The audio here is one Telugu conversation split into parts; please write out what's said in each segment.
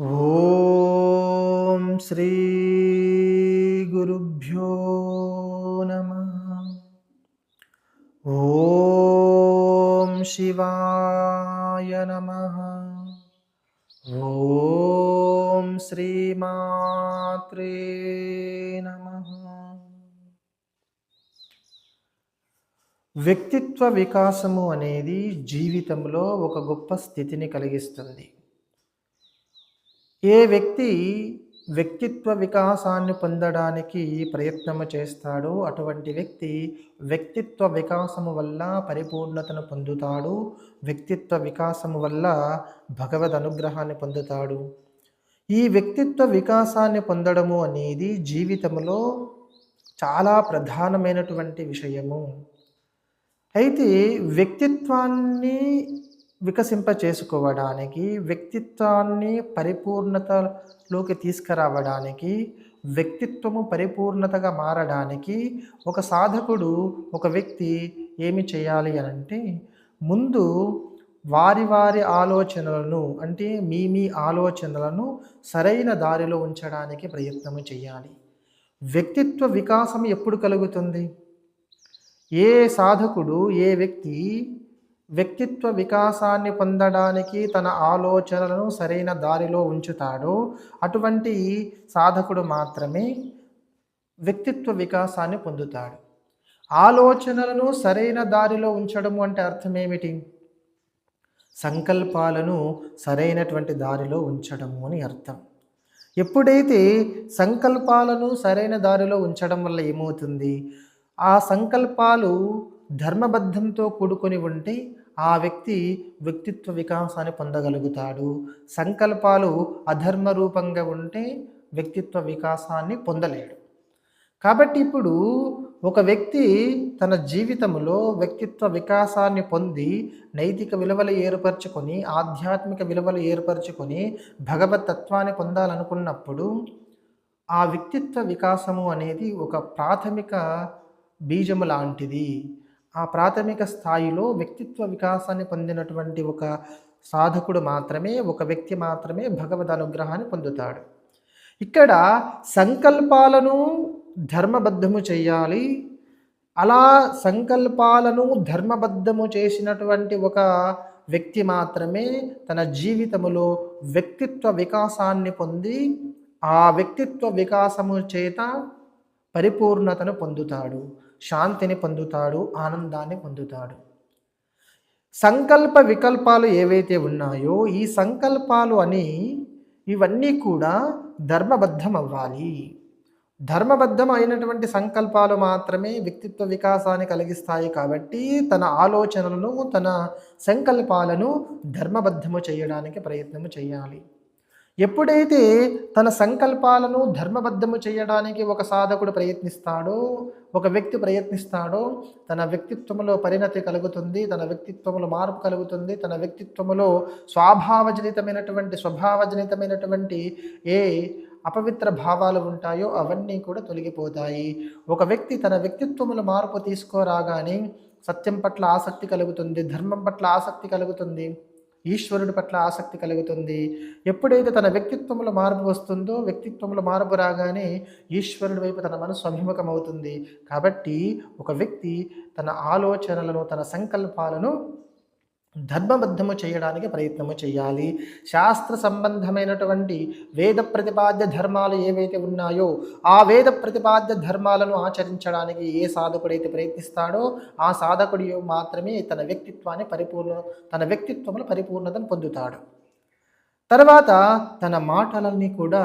ఓం శ్రీ గురుభ్యో నమ. ఓం శివాయ నమ. ఓం శ్రీమాత్రే నమ. వ్యక్తిత్వ వికాసము అనేది జీవితంలో ఒక గొప్ప స్థితిని కలిగిస్తుంది. ఏ వ్యక్తి వ్యక్తిత్వ వికాసాన్ని పొందడానికి ప్రయత్నము చేస్తాడో అటువంటి వ్యక్తి వ్యక్తిత్వ వికాసము వల్ల పరిపూర్ణతను పొందుతాడు వ్యక్తిత్వ వికాసము వల్ల భగవద్ అనుగ్రహాన్ని పొందుతాడు. ఈ వ్యక్తిత్వ వికాసాన్ని పొందడము అనేది జీవితంలో చాలా ప్రధానమైనటువంటి విషయము. అయితే వ్యక్తిత్వాన్ని వికసింప చేసుకోవడానికి వ్యక్తిత్వాన్ని పరిపూర్ణతలోకి తీసుకురావడానికి వ్యక్తిత్వము పరిపూర్ణతగా మారడానికి ఒక సాధకుడు ఒక వ్యక్తి ఏమి చేయాలి అని అంటే ముందు వారి వారి ఆలోచనలను అంటే మీ మీ ఆలోచనలను సరైన దారిలో ఉంచడానికి ప్రయత్నము చేయాలి. వ్యక్తిత్వ వికాసం ఎప్పుడు కలుగుతుంది? ఏ సాధకుడు ఏ వ్యక్తి వ్యక్తిత్వ వికాసాన్ని పొందడానికి తన ఆలోచనలను సరైన దారిలో ఉంచుతాడు. అటువంటి సాధకుడు మాత్రమే వ్యక్తిత్వ వికాసాన్ని పొందుతాడు. ఆలోచనలను సరైన దారిలో ఉంచడం అంటే అర్థం ఏమిటి? సంకల్పాలను సరైనటువంటి దారిలో ఉంచడము అని అర్థం. ఎప్పుడైతే సంకల్పాలను సరైన దారిలో ఉంచడం వల్ల ఏమవుతుంది? ఆ సంకల్పాలు ధర్మబద్ధంతో కూడుకొని ఉంటే ఆ వ్యక్తి వ్యక్తిత్వ వికాసాన్ని పొందగలుగుతాడు. సంకల్పాలు అధర్మ రూపంగా ఉంటే వ్యక్తిత్వ వికాసాన్ని పొందలేడు. కాబట్టి ఇప్పుడు ఒక వ్యక్తి తన జీవితంలో వ్యక్తిత్వ వికాసాన్ని పొంది నైతిక విలువలు ఏర్పరచుకొని ఆధ్యాత్మిక విలువలు ఏర్పరచుకొని భగవత్ తత్వాన్ని పొందాలనుకున్నప్పుడు ఆ వ్యక్తిత్వ వికాసము అనేది ఒక ప్రాథమిక బీజము లాంటిది. ఆ ప్రాథమిక స్థాయిలో వ్యక్తిత్వ వికాసాన్ని పొందినటువంటి ఒక సాధకుడు మాత్రమే ఒక వ్యక్తి మాత్రమే భగవద్ అనుగ్రహాన్ని పొందుతాడు. ఇక్కడ సంకల్పాలను ధర్మబద్ధము చేయాలి. అలా సంకల్పాలను ధర్మబద్ధము చేసినటువంటి ఒక వ్యక్తి మాత్రమే తన జీవితములో వ్యక్తిత్వ వికాసాన్ని పొంది ఆ వ్యక్తిత్వ వికాసము చేత పరిపూర్ణతను పొందుతాడు. శాంతిని పొందుతాడు ఆనందాన్ని పొందుతాడు. సంకల్ప వికల్పాలు ఏవైతే ఉన్నాయో ఈ సంకల్పాలు అని ఇవన్నీ కూడా ధర్మబద్ధం అవ్వాలి ధర్మబద్ధం అయినటువంటి సంకల్పాలు మాత్రమే వ్యక్తిత్వ వికాసాన్ని కలిగిస్తాయి కాబట్టి తన ఆలోచనలను తన సంకల్పాలను ధర్మబద్ధము చేయడానికి ప్రయత్నము చేయాలి. ఎప్పుడైతే తన సంకల్పాలను ధర్మబద్ధము చేయడానికి ఒక సాధకుడు ప్రయత్నిస్తాడో ఒక వ్యక్తి ప్రయత్నిస్తాడో తన వ్యక్తిత్వంలో పరిణతి కలుగుతుంది తన వ్యక్తిత్వంలో మార్పు కలుగుతుంది తన వ్యక్తిత్వంలో స్వభావజనితమైనటువంటి స్వభావజనితమైనటువంటి ఏ అపవిత్ర భావాలు ఉంటాయో అవన్నీ కూడా తొలగిపోతాయి. ఒక వ్యక్తి తన వ్యక్తిత్వంలో మార్పు తీసుకోరాగానే సత్యం పట్ల ఆసక్తి కలుగుతుంది ధర్మం పట్ల ఆసక్తి కలుగుతుంది. ఈశ్వరుడి పట్ల ఆసక్తి కలుగుతుంది. ఎప్పుడైతే తన వ్యక్తిత్వంలో మార్పు వస్తుందో వ్యక్తిత్వంలో మార్పు రాగానే ఈశ్వరుడి వైపు తన మనసు అభిముఖం అవుతుంది కాబట్టి ఒక వ్యక్తి తన ఆలోచనలను తన సంకల్పాలను ధర్మబద్ధము చేయడానికి ప్రయత్నము చేయాలి. శాస్త్ర సంబంధమైనటువంటి వేద ప్రతిపాద్య ధర్మాలు ఏవైతే ఉన్నాయో ఆ వేద ప్రతిపాద్య ధర్మాలను ఆచరించడానికి ఏ సాధకుడైతే ప్రయత్నిస్తాడో ఆ సాధకుడి మాత్రమే తన వ్యక్తిత్వాన్ని పరిపూర్ణ తన వ్యక్తిత్వంలో పరిపూర్ణతను పొందుతాడు. తర్వాత తన మాటలన్నీ కూడా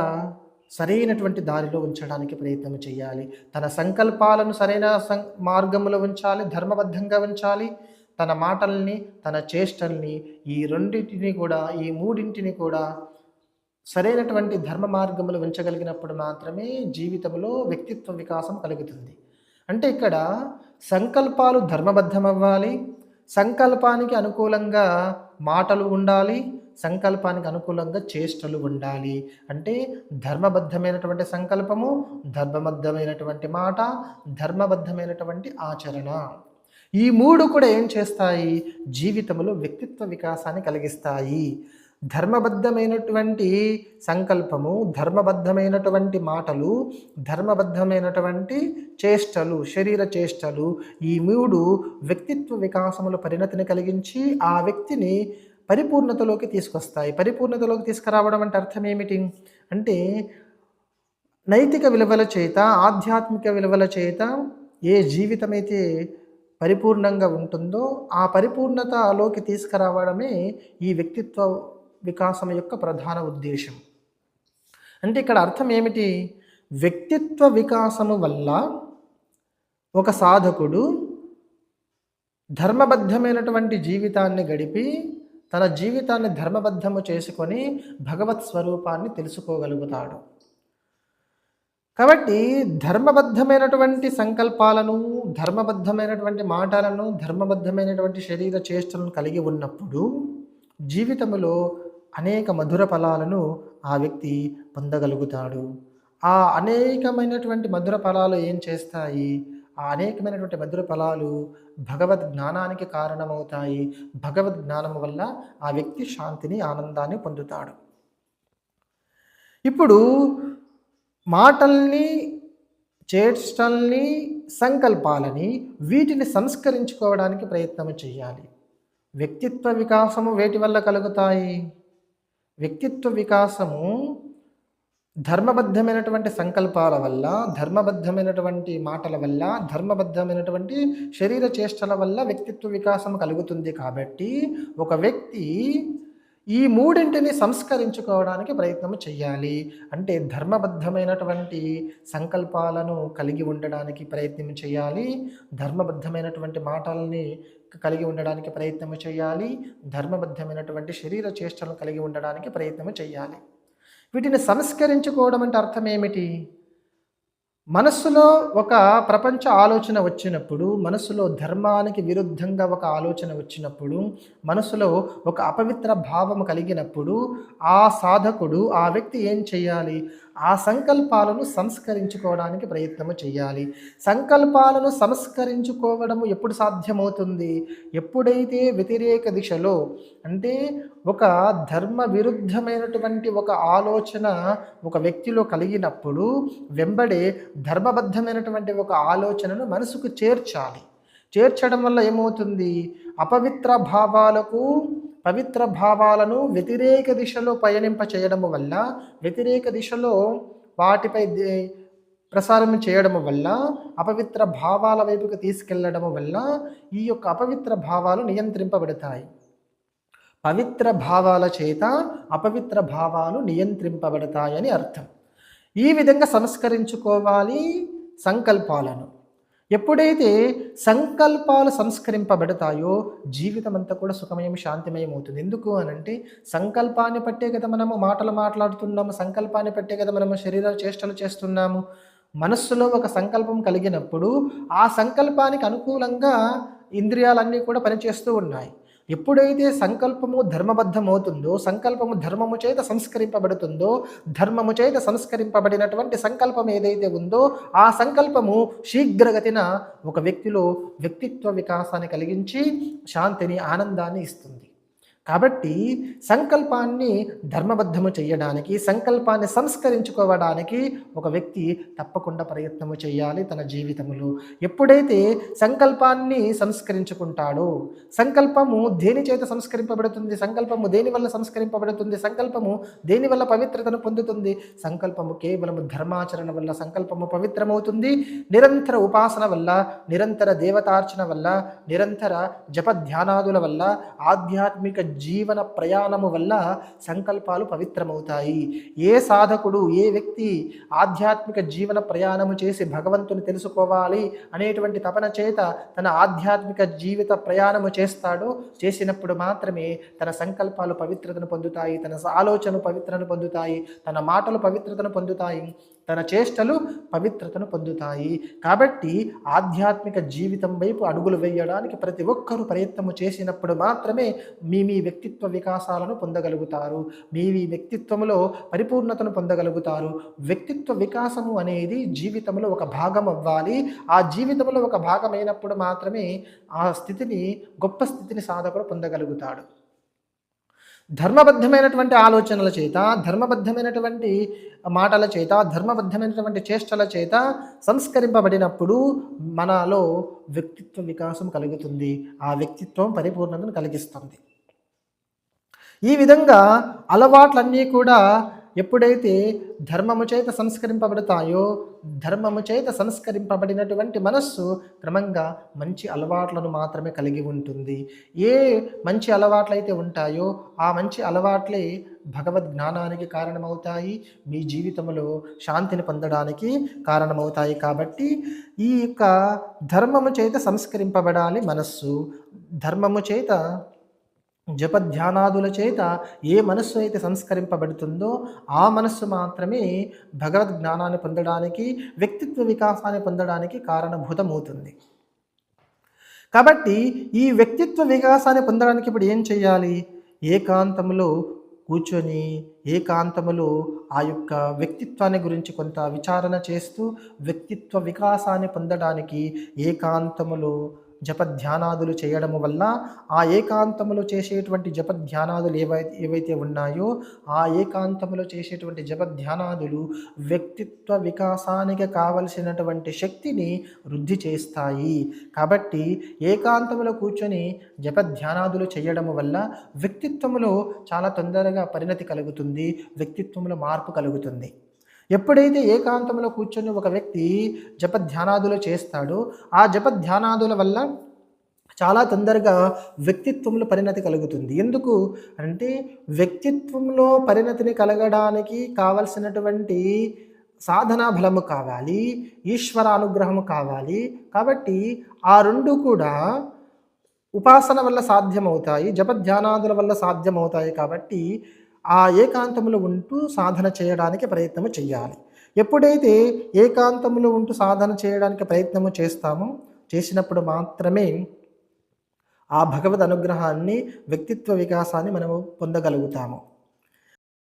సరైనటువంటి దారిలో ఉంచడానికి ప్రయత్నం చేయాలి. తన సంకల్పాలను సరైన సం మార్గంలో ఉంచాలి ధర్మబద్ధంగా ఉంచాలి. తన మాటల్ని తన చేష్టల్ని ఈ రెండింటిని కూడా ఈ మూడింటిని కూడా సరైనటువంటి ధర్మ మార్గములు ఉంచగలిగినప్పుడు మాత్రమే జీవితంలో వ్యక్తిత్వ వికాసం కలుగుతుంది. అంటే ఇక్కడ సంకల్పాలు ధర్మబద్ధం అవ్వాలి సంకల్పానికి అనుకూలంగా మాటలు ఉండాలి సంకల్పానికి అనుకూలంగా చేష్టలు ఉండాలి. అంటే ధర్మబద్ధమైనటువంటి సంకల్పము ధర్మబద్ధమైనటువంటి మాట ధర్మబద్ధమైనటువంటి ఆచరణ. ఈ మూడు కూడా ఏం చేస్తాయి? జీవితంలో వ్యక్తిత్వ వికాసాన్ని కలిగిస్తాయి. ధర్మబద్ధమైనటువంటి సంకల్పము ధర్మబద్ధమైనటువంటి మాటలు ధర్మబద్ధమైనటువంటి చేష్టలు శరీర చేష్టలు ఈ మూడు వ్యక్తిత్వ వికాసముల పరిణతిని కలిగించి ఆ వ్యక్తిని పరిపూర్ణతలోకి తీసుకొస్తాయి. పరిపూర్ణతలోకి తీసుకురావడం అంటే అర్థం ఏమిటి? అంటే నైతిక విలువల చేత ఆధ్యాత్మిక విలువల చేత ఏ జీవితమైతే పరిపూర్ణంగా ఉంటుందో ఆ పరిపూర్ణతలోకి తీసుకురావడమే ఈ వ్యక్తిత్వ వికాసం యొక్క ప్రధాన ఉద్దేశం. అంటే ఇక్కడ అర్థం ఏమిటి? వ్యక్తిత్వ వికాసము వల్ల ఒక సాధకుడు ధర్మబద్ధమైనటువంటి జీవితాన్ని గడిపి తన జీవితాన్ని ధర్మబద్ధము చేసుకొని భగవత్ స్వరూపాన్ని తెలుసుకోగలుగుతాడు. కాబట్టి ధర్మబద్ధమైనటువంటి సంకల్పాలను ధర్మబద్ధమైనటువంటి మాటలను ధర్మబద్ధమైనటువంటి శరీర చేష్టలను కలిగి ఉన్నప్పుడు జీవితంలో అనేక మధుర ఫలాలను ఆ వ్యక్తి పొందగలుగుతాడు. ఆ అనేకమైనటువంటి మధుర ఫలాలు ఏం చేస్తాయి? ఆ అనేకమైనటువంటి మధుర ఫలాలు భగవద్ జ్ఞానానికి కారణమవుతాయి. భగవద్ జ్ఞానం వల్ల ఆ వ్యక్తి శాంతిని ఆనందాన్ని పొందుతాడు. ఇప్పుడు మాటల్ని చేష్టల్ని సంకల్పాలని వీటిని సంస్కరించుకోవడానికి ప్రయత్నం చేయాలి వ్యక్తిత్వ వికాసము వేటి వల్ల కలుగుతాయి? వ్యక్తిత్వ వికాసము ధర్మబద్ధమైనటువంటి సంకల్పాల వల్ల ధర్మబద్ధమైనటువంటి మాటల వల్ల ధర్మబద్ధమైనటువంటి శరీర చేష్టల వల్ల వ్యక్తిత్వ వికాసం కలుగుతుంది కాబట్టి ఒక వ్యక్తి ఈ మూడింటిని సంస్కరించుకోవడానికి ప్రయత్నం చేయాలి అంటే ధర్మబద్ధమైనటువంటి సంకల్పాలను కలిగి ఉండడానికి ప్రయత్నం చేయాలి ధర్మబద్ధమైనటువంటి మాటలని కలిగి ఉండడానికి ప్రయత్నం చేయాలి ధర్మబద్ధమైనటువంటి శరీర చేష్టలను కలిగి ఉండడానికి ప్రయత్నం చేయాలి వీటిని సంస్కరించుకోవడం అంటే అర్థం ఏమిటి? మనస్సులో ఒక ప్రపంచ ఆలోచన వచ్చినప్పుడు మనసులో ధర్మానికి విరుద్ధంగా ఒక ఆలోచన వచ్చినప్పుడు మనసులో ఒక అపవిత్ర భావం కలిగినప్పుడు ఆ సాధకుడు ఆ వ్యక్తి ఏం చేయాలి ఆ సంకల్పాలను సంస్కరించుకోవడానికి ప్రయత్నము చేయాలి సంకల్పాలను సంస్కరించుకోవడము ఎప్పుడు సాధ్యమవుతుంది? ఎప్పుడైతే వ్యతిరేక దిశలో అంటే ఒక ధర్మ విరుద్ధమైనటువంటి ఒక ఆలోచన ఒక వ్యక్తిలో కలిగినప్పుడు వెంబడే ధర్మబద్ధమైనటువంటి ఒక ఆలోచనను మనసుకు చేర్చాలి. చేర్చడం వల్ల ఏమవుతుంది? అపవిత్ర భావాలకు పవిత్ర భావాలను వ్యతిరేక దిశలో పయనింప చేయడం వల్ల వ్యతిరేక దిశలో వాటిపై ప్రసారం చేయడం వల్ల అపవిత్ర భావాల వైపుకు తీసుకెళ్ళడం వల్ల ఈ యొక్క అపవిత్ర భావాలు నియంత్రింపబడతాయి. పవిత్ర భావాల చేత అపవిత్ర భావాలు నియంత్రింపబడతాయని అర్థం. ఈ విధంగా సంస్కరించుకోవాలి సంకల్పాలను. ఎప్పుడైతే సంకల్పాలు సంస్కరింపబడతాయో జీవితం అంతా కూడా సుఖమయం శాంతిమయం అవుతుంది ఎందుకు అనంటే సంకల్పాన్ని పట్టే కదా మనము మాటలు మాట్లాడుతున్నాము సంకల్పాన్ని పట్టే కదా మనము శరీర చేష్టలు చేస్తున్నాము. మనస్సులో ఒక సంకల్పం కలిగినప్పుడు ఆ సంకల్పానికి అనుకూలంగా ఇంద్రియాలన్నీ కూడా పనిచేస్తూ ఉన్నాయి. ఎప్పుడైతే సంకల్పము ధర్మబద్ధమవుతుందో సంకల్పము ధర్మము చేత సంస్కరింపబడుతుందో ధర్మము చేత సంస్కరింపబడినటువంటి సంకల్పం ఏదైతే ఉందో ఆ సంకల్పము శీఘ్రగతిన ఒక వ్యక్తిలో వ్యక్తిత్వ వికాసాన్ని కలిగించి శాంతిని ఆనందాన్ని ఇస్తుంది. కాబట్టి సంకల్పాన్ని ధర్మబద్ధము చేయడానికి సంకల్పాన్ని సంస్కరించుకోవడానికి ఒక వ్యక్తి తప్పకుండా ప్రయత్నము చేయాలి తన జీవితంలో ఎప్పుడైతే సంకల్పాన్ని సంస్కరించుకుంటాడో సంకల్పము దేని చేత సంస్కరింపబడుతుంది సంకల్పము దేని వల్ల సంస్కరింపబడుతుంది సంకల్పము దేని వల్ల పవిత్రతను పొందుతుంది సంకల్పము కేవలము ధర్మాచరణ వల్ల సంకల్పము పవిత్రమవుతుంది నిరంతర ఉపాసన వల్ల నిరంతర దేవతార్చన వల్ల నిరంతర జప ధ్యానాదుల వల్ల ఆధ్యాత్మిక జీవన ప్రయాణము వల్ల సంకల్పాలు పవిత్రమవుతాయి. ఏ సాధకుడు ఏ వ్యక్తి ఆధ్యాత్మిక జీవన ప్రయాణము చేసి భగవంతుని తెలుసుకోవాలి అనేటువంటి తపన చేత తన ఆధ్యాత్మిక జీవిత ప్రయాణము చేస్తాడో చేసినప్పుడు మాత్రమే తన సంకల్పాలు పవిత్రతను పొందుతాయి తన ఆలోచనలు పవిత్రను పొందుతాయి తన మాటలు పవిత్రతను పొందుతాయి. తన చేష్టలు పవిత్రతను పొందుతాయి. కాబట్టి ఆధ్యాత్మిక జీవితం వైపు అడుగులు వేయడానికి ప్రతి ఒక్కరూ ప్రయత్నము చేసినప్పుడు మాత్రమే మీ మీ వ్యక్తిత్వ వికాసాలను పొందగలుగుతారు. మీ మీ వ్యక్తిత్వంలో పరిపూర్ణతను పొందగలుగుతారు. వ్యక్తిత్వ వికాసము అనేది జీవితంలో ఒక భాగం అవ్వాలి. ఆ జీవితంలో ఒక భాగమైనప్పుడు మాత్రమే ఆ స్థితిని గొప్ప స్థితిని సాధకుడు పొందగలుగుతాడు. ధర్మబద్ధమైనటువంటి ఆలోచనల చేత ధర్మబద్ధమైనటువంటి మాటల చేత ధర్మబద్ధమైనటువంటి చేష్టల చేత సంస్కరింపబడినప్పుడు మనలో వ్యక్తిత్వ వికాసం కలుగుతుంది. ఆ వ్యక్తిత్వం పరిపూర్ణతను కలిగిస్తుంది. ఈ విధంగా అలవాట్లన్నీ కూడా ఎప్పుడైతే ధర్మము చేత సంస్కరింపబడతాయో ధర్మము చేత సంస్కరింపబడినటువంటి మనస్సు క్రమంగా మంచి అలవాట్లను మాత్రమే కలిగి ఉంటుంది. ఏ మంచి అలవాట్లు అయితే ఉంటాయో ఆ మంచి అలవాట్లే భగవద్ జ్ఞానానికి కారణమవుతాయి మీ జీవితంలో శాంతిని పొందడానికి కారణమవుతాయి కాబట్టి ఈ యొక్క ధర్మము చేత సంస్కరింపబడాలి మనస్సు. ధర్మము చేత జపధ్యానాదుల చేత ఏ మనస్సు అయితే సంస్కరింపబడుతుందో ఆ మనస్సు మాత్రమే భగవద్ జ్ఞానాన్ని పొందడానికి వ్యక్తిత్వ వికాసాన్ని పొందడానికి కారణభూతమవుతుంది. కాబట్టి ఈ వ్యక్తిత్వ వికాసాన్ని పొందడానికి ఇప్పుడు ఏం చేయాలి? ఏకాంతములో కూర్చొని ఏకాంతములో ఆ యొక్క వ్యక్తిత్వాన్ని గురించి కొంత విచారణ చేస్తూ వ్యక్తిత్వ వికాసాన్ని పొందడానికి ఏకాంతములో జపధ్యానాదులు చేయడము వల్ల ఆ ఏకాంతములో చేసేటువంటి జపధ్యానాదులు ఏవైతే ఏవైతే ఉన్నాయో ఆ ఏకాంతములో చేసేటువంటి జపధ్యానాదులు వ్యక్తిత్వ వికాసానికి కావలసినటువంటి శక్తిని వృద్ధి చేస్తాయి. కాబట్టి ఏకాంతంలో కూర్చొని జపధ్యానాదులు చేయడము వల్ల వ్యక్తిత్వంలో చాలా తొందరగా పరిణతి కలుగుతుంది వ్యక్తిత్వంలో మార్పు కలుగుతుంది. ఎప్పుడైతే ఏకాంతంలో కూర్చొని ఒక వ్యక్తి జపధ్యానాదులు చేస్తాడో ఆ జపధ్యానాదుల వల్ల చాలా తొందరగా వ్యక్తిత్వంలో పరిణతి కలుగుతుంది. ఎందుకు అంటే వ్యక్తిత్వంలో పరిణతిని కలగడానికి కావలసినటువంటి సాధనా బలము కావాలి ఈశ్వర అనుగ్రహము కావాలి. కాబట్టి ఆ రెండు కూడా ఉపాసన వల్ల సాధ్యమవుతాయి జపధ్యానాదుల వల్ల సాధ్యమవుతాయి. కాబట్టి ఆ ఏకాంతములో ఉంటూ సాధన చేయడానికి ప్రయత్నము చేయాలి ఎప్పుడైతే ఏకాంతములో ఉంటూ సాధన చేయడానికి ప్రయత్నము చేస్తామో చేసినప్పుడు మాత్రమే ఆ భగవద్ అనుగ్రహాన్ని వ్యక్తిత్వ వికాసాన్ని మనము పొందగలుగుతాము.